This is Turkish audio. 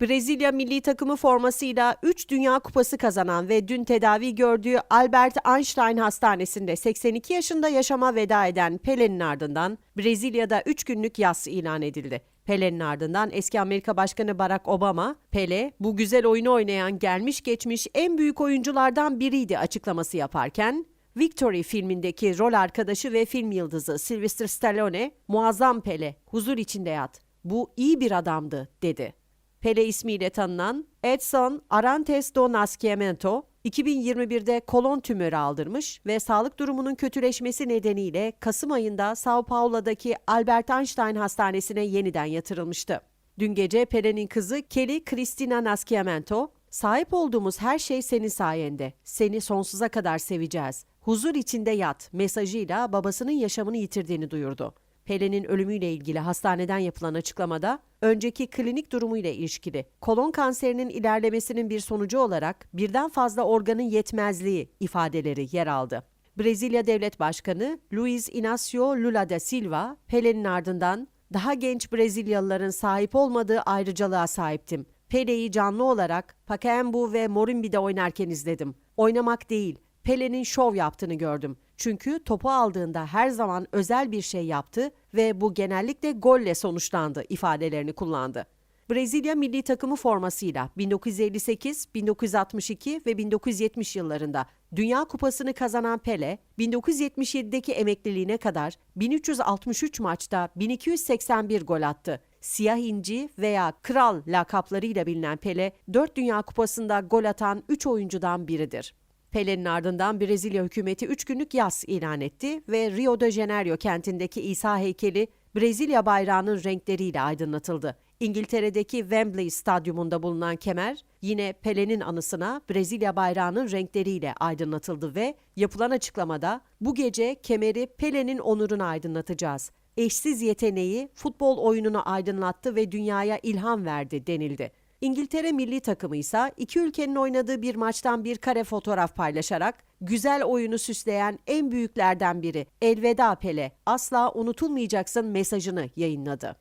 Brezilya milli takımı formasıyla 3 Dünya Kupası kazanan ve dün tedavi gördüğü Albert Einstein Hastanesi'nde 82 yaşında yaşama veda eden Pele'nin ardından Brezilya'da 3 günlük yas ilan edildi. Pele'nin ardından eski Amerika Başkanı Barack Obama, Pele bu güzel oyunu oynayan gelmiş geçmiş en büyük oyunculardan biriydi açıklaması yaparken, Victory filmindeki rol arkadaşı ve film yıldızı Sylvester Stallone, muazzam Pele, huzur içinde yat, bu iyi bir adamdı dedi. Pele ismiyle tanınan Edson Arantes do Nascimento, 2021'de kolon tümörü aldırmış ve sağlık durumunun kötüleşmesi nedeniyle Kasım ayında Sao Paulo'daki Albert Einstein Hastanesi'ne yeniden yatırılmıştı. Dün gece Pele'nin kızı Kelly Cristina Nascimento, sahip olduğumuz her şey senin sayende, seni sonsuza kadar seveceğiz, huzur içinde yat mesajıyla babasının yaşamını yitirdiğini duyurdu. Pelin'in ölümüyle ilgili hastaneden yapılan açıklamada önceki klinik durumuyla ilişkili kolon kanserinin ilerlemesinin bir sonucu olarak birden fazla organın yetmezliği ifadeleri yer aldı. Brezilya Devlet Başkanı Luiz Inácio Lula da Silva, Pelin'in ardından daha genç Brezilyalıların sahip olmadığı ayrıcalığa sahiptim. Pele'yi canlı olarak Pacaembu ve Morimbi'de oynarken izledim. Oynamak değil, Pele'nin şov yaptığını gördüm. Çünkü topu aldığında her zaman özel bir şey yaptı ve bu genellikle golle sonuçlandı ifadelerini kullandı. Brezilya milli takımı formasıyla 1958, 1962 ve 1970 yıllarında Dünya Kupası'nı kazanan Pele, 1977'deki emekliliğine kadar 1363 maçta 1281 gol attı. Siyah İnci veya Kral lakaplarıyla bilinen Pele, 4 Dünya Kupası'nda gol atan 3 oyuncudan biridir. Pele'nin ardından Brezilya hükümeti 3 günlük yas ilan etti ve Rio de Janeiro kentindeki İsa heykeli Brezilya bayrağının renkleriyle aydınlatıldı. İngiltere'deki Wembley Stadyumunda bulunan kemer yine Pele'nin anısına Brezilya bayrağının renkleriyle aydınlatıldı ve yapılan açıklamada bu gece kemeri Pele'nin onuruna aydınlatacağız. Eşsiz yeteneği futbol oyununu aydınlattı ve dünyaya ilham verdi denildi. İngiltere milli takımı ise iki ülkenin oynadığı bir maçtan bir kare fotoğraf paylaşarak güzel oyunu süsleyen en büyüklerden biri Elveda Pele asla unutulmayacaksın mesajını yayınladı.